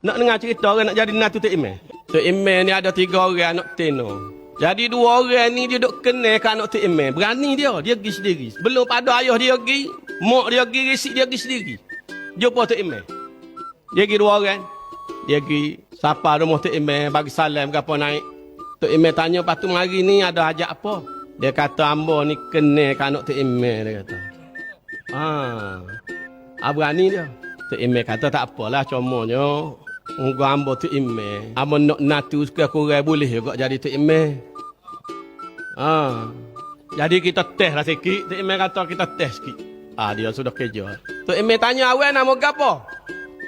Nak dengar cerita orang nak jadi natu Tok Imeh? Tok Imeh ni ada tiga orang anak teno. Jadi dua orang ni dia duk kenal kat anak Tok Imeh. Berani dia, dia pergi sendiri. Belum pada ayah dia pergi, mak dia pergi, risik dia pergi sendiri. Jumpa Tok Imeh. Dia pergi dua orang. Dia pergi sapa rumah Tok Imeh, bagi salam ke apa naik. Tok Imeh tanya, patu mari ni ada hajat apa? Dia kata, ambo ni kenal kat anak Tok Imeh, dia kata. Ah, ah berani dia. Tok Imeh kata tak apalah comanya. Unggu ambo Tok Imeh. Ambo nak natu suka kurang boleh juga jadi Tok Imeh. Ah. Jadi kita teh lah sikit. Tok Imeh kata kita teh sikit. Ah dia sudah kerja. Tok Imeh tanya awak nama gapo?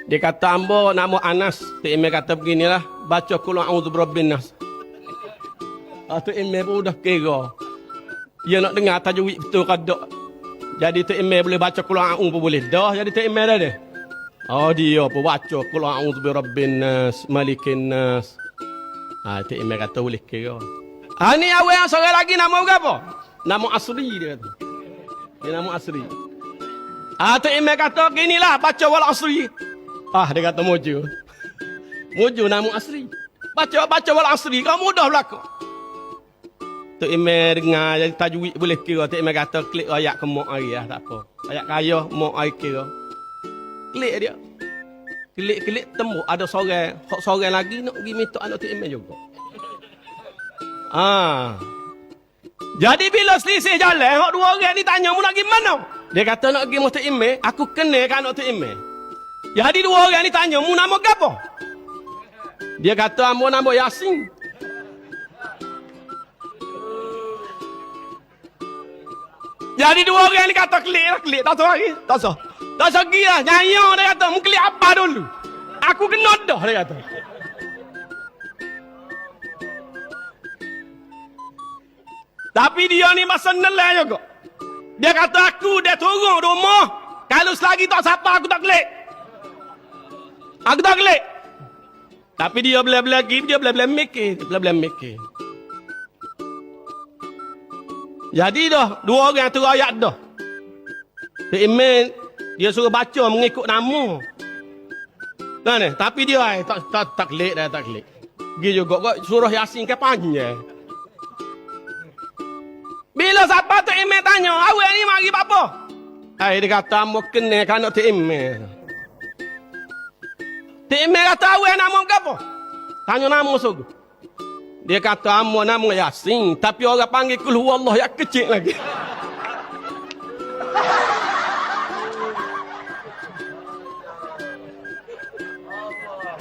Dia kata ambo nama Anas. Tok Imeh kata beginilah. Baca kul a'udzu birabbin nas. Ah Tok Imeh pun dah kira. Dia nak dengar tajwid betul kadok. Jadi Tok Imeh boleh baca kul a'udzu pun boleh. Dah jadi Tok Imeh dah deh. Oh dia apa baca kul a'udzu birabbin nas, malikin nas. Ah Tok Imeh kata boleh kira. Ah ni awak yang seorang lagi nama apa? Nama Asri dia kata. Dia nama Asri. Ah Tok Imeh kata ginilah baca wal Asri. Ah dia kata muju. Muju nama Asri. Baca baca wal Asri kau mudah berlaku. Tok Imeh dengar tajwid boleh kira. Tok Imeh kata klik ayat ke mak hari lah tak apa. Ayat kaya mak hari kira. Klik dia. Klik-klik tembuk ada seorang, hok seorang lagi nak pergi minta anak Tok Imeh juga. Ah. Jadi bila selisih jalan, hok dua orang ni tanya mu nak pergi mana? Dia kata nak pergi Muhtar Imeh, aku kenal kan Muhtar Imeh. Jadi dua orang ni tanya, mu nama gapo? Dia kata, mu nama Yasin. Jadi dua orang ni kata klik lah, klik. Tak tahu lagi. Tak tahu. Tak lagi lah. Nyanyi dia kata, mu klik apa dulu? Aku kena dah, dia kata. Tapi dia ni masa nelai juga. Dia kata aku dia turun rumah. Kalau selagi tak siapa aku tak klik. Aku tak klik. Tapi dia boleh-boleh lagi, dia boleh-boleh mikir. Dia boleh-boleh mikir. Jadi dah, dua orang tu ayat dah. Tok Imin, dia suruh baca mengikut nama. Nah, ni, tapi dia ay, tak, tak, tak klik dah, tak klik. Pergi juga, kau suruh Yasin ke panjang. Bila siapa tu email tanya, awak ni mari apa? Hai dia kata mau kena kan tu email. Tu email kata awak nama apa? Tanya nama sugu. Dia kata amo nama Yasin, tapi orang panggil kul Allah yang kecil lagi.